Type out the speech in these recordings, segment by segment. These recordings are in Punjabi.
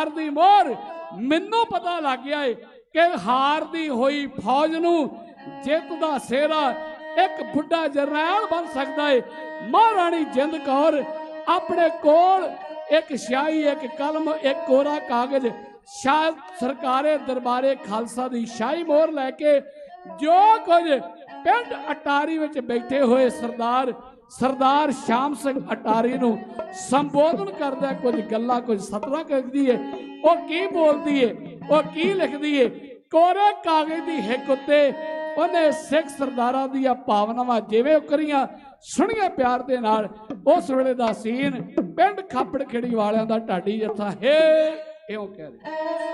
ਹਾਰ ਦੀ ਮੋਹਰ। ਮੈਨੂੰ ਪਤਾ ਲੱਗ ਗਿਆ ਏ ਕਿ ਹਾਰ ਹੋਈ ਫੌਜ ਨੂੰ ਜਿੱਤ ਦਾ ਸਿਹਰਾ ਇੱਕ ਬੁੱਢਾ ਜਰਨੈਲ ਬਣ ਸਕਦਾ ਏ। ਮਹਾਰਾਣੀ ਜਿੰਦ ਕੌਰ ਆਪਣੇ ਕੋਲ ਇੱਕ ਸ਼ਾਹੀ, ਇੱਕ ਕਲਮ, ਇੱਕ ਕੋਰਾ ਕਾਗਜ਼, ਸ਼ਾਇਦ ਸਰਕਾਰੇ ਦਰਬਾਰੇ ਖਾਲਸਾ ਦੀ ਸ਼ਾਹੀ ਮੋਹਰ ਲੈ ਕੇ ਜੋ ਕੁਝ ਪਿੰਡ ਅਟਾਰੀ ਵਿੱਚ ਬੈਠੇ ਹੋਏ ਸਰਦਾਰ ਸਰਦਾਰ ਸ਼ਾਮ ਸਿੰਘ ਅਟਾਰੀ ਨੂੰ ਸੰਬੋਧਨ ਕਰਦਾ ਕੁਝ ਗੱਲਾਂ, ਕੁਝ ਸਤਰਾਂ ਕਰਦੀ ਏ, ਉਹ ਕੀ ਬੋਲਦੀ ਏ, ਉਹ ਕੀ ਲਿਖਦੀ ਏ? ਕੋਰੇ ਕਾਗਜ਼ ਦੀ ਹਿੱਕ ਉੱਤੇ ਉਹਨੇ ਸਿੱਖ ਸਰਦਾਰਾਂ ਦੀਆਂ ਭਾਵਨਾਵਾਂ ਜਿਵੇਂ ਉਕਰੀਆਂ, ਸੁਣੀਆਂ ਪਿਆਰ ਦੇ ਨਾਲ, ਉਸ ਵੇਲੇ ਦਾ ਸੀਨ ਪਿੰਡ ਖਾਪੜ ਖੇੜੀ ਵਾਲਿਆਂ ਦਾ ਢਾਡੀ ਜੱਥਾ, ਹੇ ਇਉਂ ਕਹਿ ਰਿਹਾ।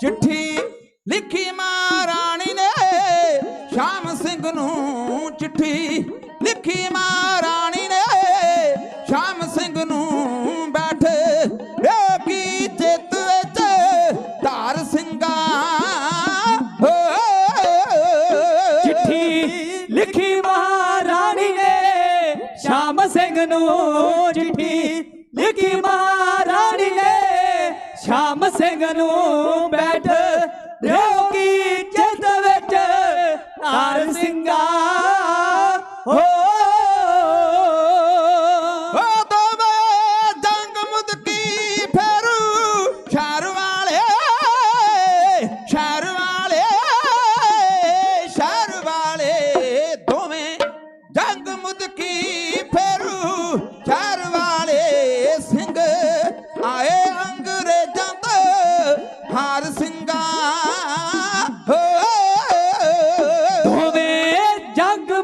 ਚਿੱਠੀ ਲਿਖੀ ਮਹਾਰਾਣੀ ਨੇ, ਸ਼ਾਮ ਸਿੰਘ ਨੂੰ ਚਿੱਠੀ ਲਿਖੀ ਮਹਾਰਾਣੀ ਨੇ, ਸ਼ਾਮ ਸਿੰਘ ਨੂੰ ਬੈਠੇ ਏ ਕੀ ਚਿੱਤ ਵਿੱਚ ਧਾਰ ਸਿੰਘਾ। ਚਿੱਠੀ ਲਿਖੀ ਮਹਾਰਾਣੀ ਨੇ, ਸ਼ਾਮ ਸਿੰਘ ਨੂੰ ਚਿੱਠੀ ਲਿਖੀ ਮਹਾਰਾਣੀ ਨੇ ਸ਼ਾਮ ਸਿੰਘ ਨੂੰ ਬੈਠ ਰਿਓ ਕੀ ਚਿੱਤ ਵਿੱਚ ਹਰ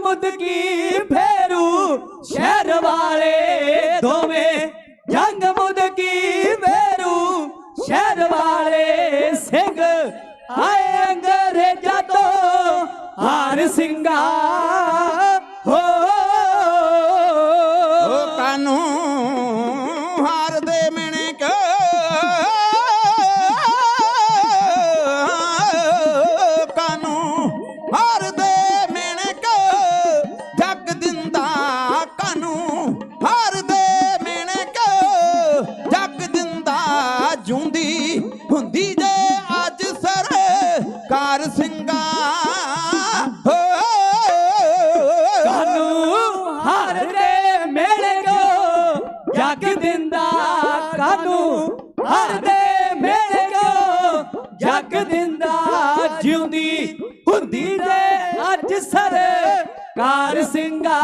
ਮੁਦਕੀ ਫੇਰੂ? ਸ਼ਹਿਰ ਵਾਲੇ ਦੋਵੇਂ ਜੰਗ ਮੁਦਕੀ ਫੇਰੂ? ਸ਼ਹਿਰ ਵਾਲੇ ਸਿੰਘ ਆਏ ਅੰਗਰੇਜ਼ਾਂ ਤੋਂ ਹਾਰ ਸਿੰਘਾ ਹੋ ਕਾਨੂੰ ਜੁੰਦੀ ਹੁੰਦੀ ਜੇ ਅੱਜ ਸਰ ਕਾਰ ਸਿੰਘਾ ਹੋ ਕਾਨੂੰ ਹਾਰ ਦੇ ਮੇਲੇ ਕੋ ਜਗ ਦਿੰਦਾ, ਕਾਨੂੰ ਹਰ ਦੇ ਮੇਲੇ ਕੋ ਜਗ ਦਿੰਦਾ। ਜਿਉਂਦੀ ਹੁੰਦੀ ਜੇ ਅੱਜ ਸਰ ਕਾਰ ਸਿੰਘਾ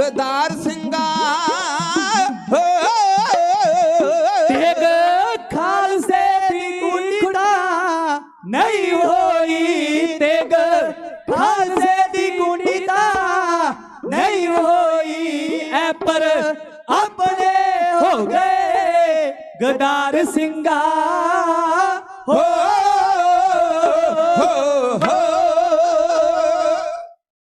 ਗਦਾਰ ਸਿੰਘਾ। ਤੇਗ ਖਾਲਸੇ ਦੀ ਕੁੰਡਾ ਨਹੀਂ ਹੋਈ। ਤੇਗ ਖਾਲਸੇ ਦੀ ਕੁੰਡਾ ਨਹੀਂ ਹੋਈ। ਐ ਪਰ ਆਪਣੇ ਹੋ ਗਏ ਗਦਾਰ ਸਿੰਘਾ। ਹੋ